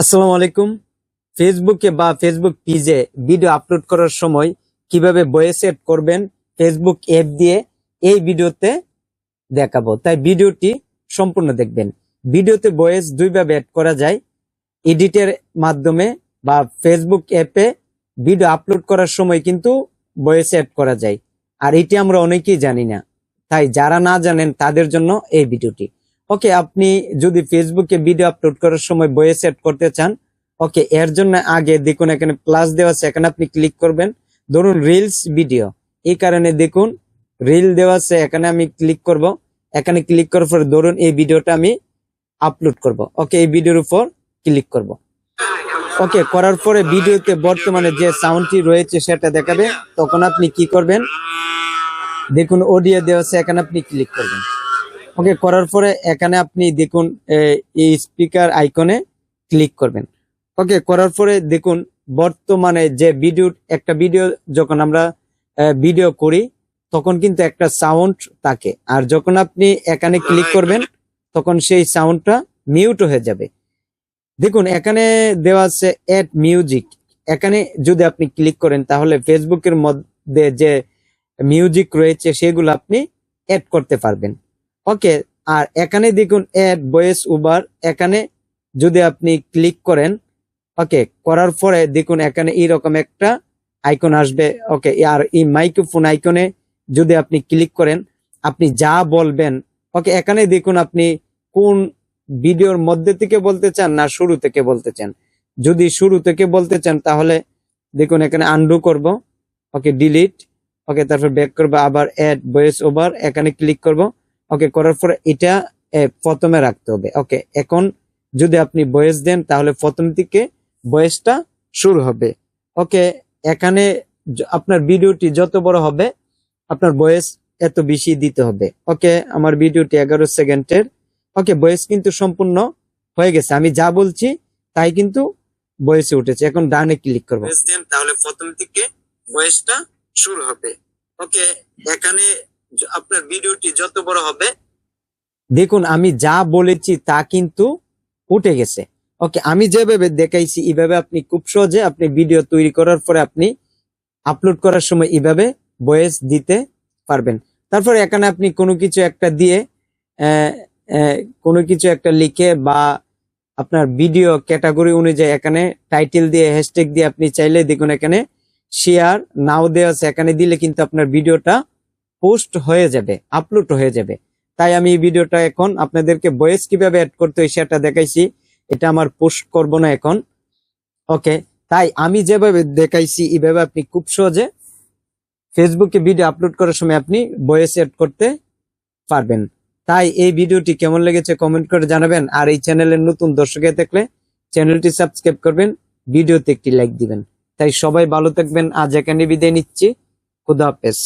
আসসালামু আলাইকুম। ফেসবুকে বা ফেসবুক পেজে ভিডিও আপলোড করার সময় কীভাবে ভয়েস এড করবেন ফেসবুক অ্যাপ দিয়ে, এই ভিডিওতে দেখাবো। তাই ভিডিওটি সম্পূর্ণ দেখবেন। ভিডিওতে বয়েস দুইভাবে অ্যাড করা যায়। এডিটের মাধ্যমে বা ফেসবুক অ্যাপে ভিডিও আপলোড করার সময় কিন্তু বয়েস অ্যাড করা যায়। আর এটি আমরা অনেকেই জানি না। তাই যারা না জানেন তাদের জন্য এই ভিডিওটি ওকে, আপনি যদি ফেসবুকে ভিডিও আপলোড করার সময় ভয়েস সেট করতে চান, ওকে, এর জন্য আগে দেখুন, এখানে প্লাস দেওয়া আছে, এখানে আপনি ক্লিক করবেন। ধরুন রিলস ভিডিও এই কারণে দেখুন রিল দেওয়া আছে, এখানে আমি ক্লিক করব। এখানে ক্লিক করার পর ধরুন এই ভিডিওটা আমি আপলোড করব। ওকে, এই ভিডিওর উপর ক্লিক করব। ওকে, করার পরে ভিডিওতে বর্তমানে যে সাউন্ডটি রয়েছে, সেটা দেখাবে। তখন আপনি কি করবেন? দেখুন অডিও দেওয়া আছে, এখানে আপনি ক্লিক করবেন। ওকে করার পরে এখানে আপনি দেখুন এই স্পিকার আইকনে ক্লিক করবেন। ওকে করার পরে দেখুন, বর্তমানে যে ভিডিও একটা ভিডিও যখন আমরা ভিডিও করি, তখন কিন্তু একটা সাউন্ড থাকে। আর যখন আপনি এখানে ক্লিক করবেন, তখন সেই সাউন্ডটা মিউট হয়ে যাবে। দেখুন, এখানে দেওয়া আছে অ্যাড মিউজিক এখানে যদি আপনি ক্লিক করেন, তাহলে ফেসবুকের মধ্যে যে মিউজিক রয়েছে, সেগুলো আপনি অ্যাড করতে পারবেন। ওকে আর এখানে দেখুন অ্যাড ভয়েস উবার এখানে যদি আপনি ক্লিক করেন ওকে করার পরে দেখুন, এখানে এইরকম একটা আইকন আসবে ওকে আর এই মাইক্রোফোন আইকনে যদি আপনি ক্লিক করেন, আপনি যা বলবেন ওকে এখানে দেখুন, আপনি কোন ভিডিওর মধ্যে থেকে বলতে চান না শুরু থেকে বলতে চান। যদি শুরু থেকে বলতে চান, তাহলে দেখুন, এখানে আন্ডু করব ওকে ডিলিট ওকে তারপর ব্যাক করব, আবার অ্যাড ভয়েস ওভার এখানে ক্লিক করব। ওকে করার পরে এটা প্রথমে রাখতে হবে। ওকে এখন যদি আপনি ভয়েস দেন, তাহলে প্রথম থেকে বয়সটা শুরু হবে। ওকে এখানে আপনার ভিডিওটি যত বড় হবে, আপনার ভয়েস এত বেশি দিতে হবে। ওকে আমার ভিডিওটি এগারো সেকেন্ডের। ওকে বয়স কিন্তু সম্পূর্ণ হয়ে গেছে। আমি যা বলছি, তাই কিন্তু বয়সে উঠেছে। এখন ডানে ক্লিক করব। তাহলে প্রথম থেকে বয়সটা শুরু হবে। ওকে এখানে আপনার ভিডিওটি যত বড় হবে, দেখুন, আমি যা বলেছি তা কিন্তু উঠে গেছে। ওকে, আমি যেভাবে দেখাইছি, এইভাবে আপনি খুব সহজে আপনি ভিডিও তৈরি করার পরে আপনি আপলোড করার সময় এইভাবে ভয়েস দিতে পারবেন। তারপরে এখানে আপনি কোনো কিছু একটা দিয়ে কোনো কিছু একটা লিখে বা আপনার ভিডিও ক্যাটাগরি অনুযায়ী এখানে টাইটেল দিয়ে হ্যাশট্যাগ দিয়ে আপনি চাইলে দেখুন এখানে শেয়ার নাও দেওয়া আছে। এখানে দিলে কিন্তু আপনার ভিডিওটা পোস্ট হয়ে যাবে, আপলোড হয়ে যাবে। তাই আমি এই ভিডিওটা এখন আপনাদেরকে বয়েস কীভাবে অ্যাড করতে হয় সেটা দেখাইছি। এটা আমার পোস্ট করব না এখন। ওকে, তাই আমি যেভাবে দেখাইছি, এইভাবে আপনি খুব সহজে ফেসবুকে ভিডিও আপলোড করার সময় আপনি বয়েস অ্যাড করতে পারবেন। তাই এই ভিডিওটি কেমন লেগেছে কমেন্ট করে জানাবেন। আর এই চ্যানেলের নতুন দর্শক থাকলে চ্যানেলটি সাবস্ক্রাইব করবেন, ভিডিওতে একটি লাইক দিবেন। তাই সবাই ভালো থাকবেন। আজ এখানে বিদায় নিচ্ছি। খুদা হাফেজ।